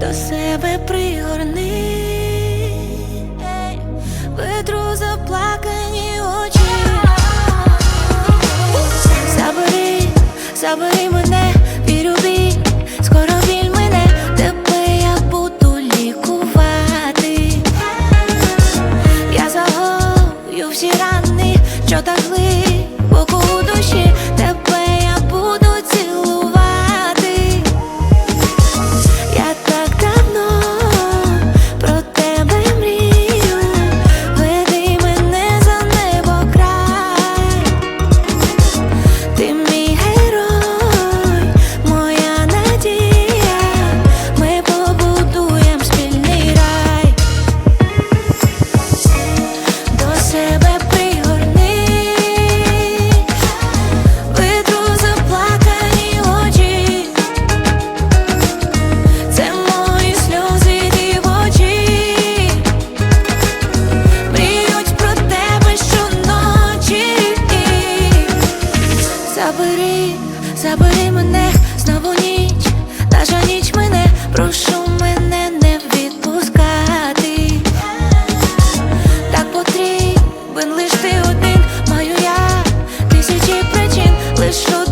до себе пригорни, Ей, ветру заплакані очі, забери, забери мене, вірюбі, скоро біль мене, тебе я буду лікувати. Я загою всі рани, що так ли. забери, забери мене знову ніч, та ніч мене, прошу мене не відпускати. Так потрібен лиш ти один, маю я тисячі причин, лишу.